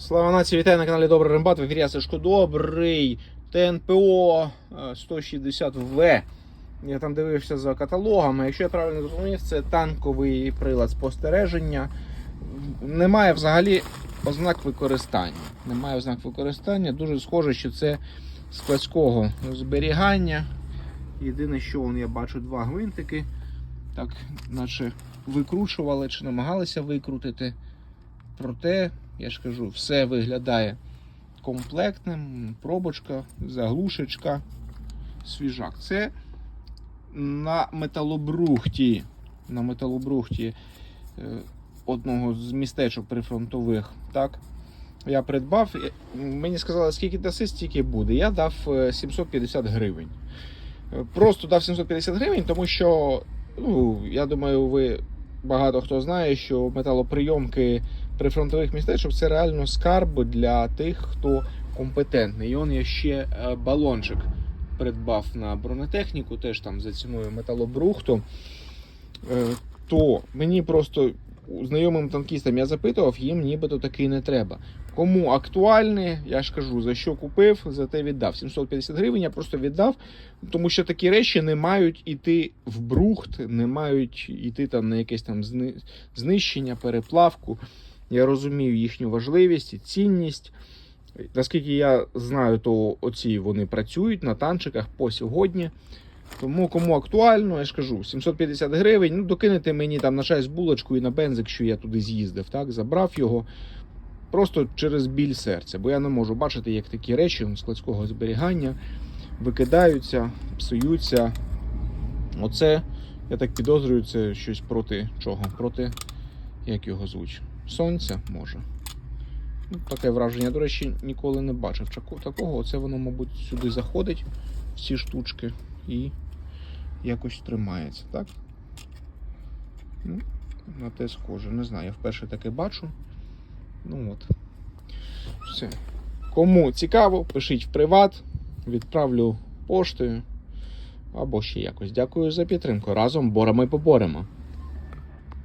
Слава нації, вітаю на каналі Добрий Рембат. В ефірі Сашко Добрий. ТНПО е, 160В. Я там дивився за каталогами. Якщо я правильно зрозумів, це танковий прилад спостереження. Немає взагалі ознак використання. Немає ознак використання. Дуже схоже, що це складського зберігання. Єдине, що я бачу два гвинтики. Так, наче викручували чи намагалися викрутити. Проте, я ж кажу, все виглядає комплектним. Пробочка, заглушечка, свіжак. Це на металобрухті. На металобрухті е, одного з містечок прифронтових. Так? Я придбав. Мені сказали, скільки даси, стільки буде. Я дав е, 750 гривень. Е, Просто дав 750 гривень, тому що, ну, я думаю, ви багато хто знає, що металоприйомки прифронтових містечок це реально скарб для тих, хто компетентний. І он я ще е, балончик придбав на бронетехніку, теж там за ціною металобрухту. Е, То мені просто знайомим танкістам я запитував, їм нібито такий не треба. Кому актуальний, я ж кажу, за що купив, за те віддав. 750 гривень я просто віддав, тому що такі речі не мають іти в брухт, не мають іти там на якесь там зни- знищення, переплавку. Я розумію їхню важливість і цінність. Наскільки я знаю, то оці вони працюють на танчиках по сьогодні. Тому кому актуально, я ж кажу, 750 гривень. Ну, докинете мені там на чай з булочку і на бензик, що я туди з'їздив, так, забрав його. Просто через біль серця, бо я не можу бачити, як такі речі складського зберігання викидаються, псуються. Оце, я так підозрюю, це щось проти чого? Проти, як його звуть? Сонця може. Ну, таке враження. До речі, ніколи не бачив такого. Оце воно, мабуть, сюди заходить, в ці штучки, і якось тримається, так? Ну, на те схоже. Не знаю, я вперше таке бачу. Ну от. Все. Кому цікаво, пишіть в приват, відправлю поштою або ще якось. Дякую за підтримку. Разом боремо і поборемо.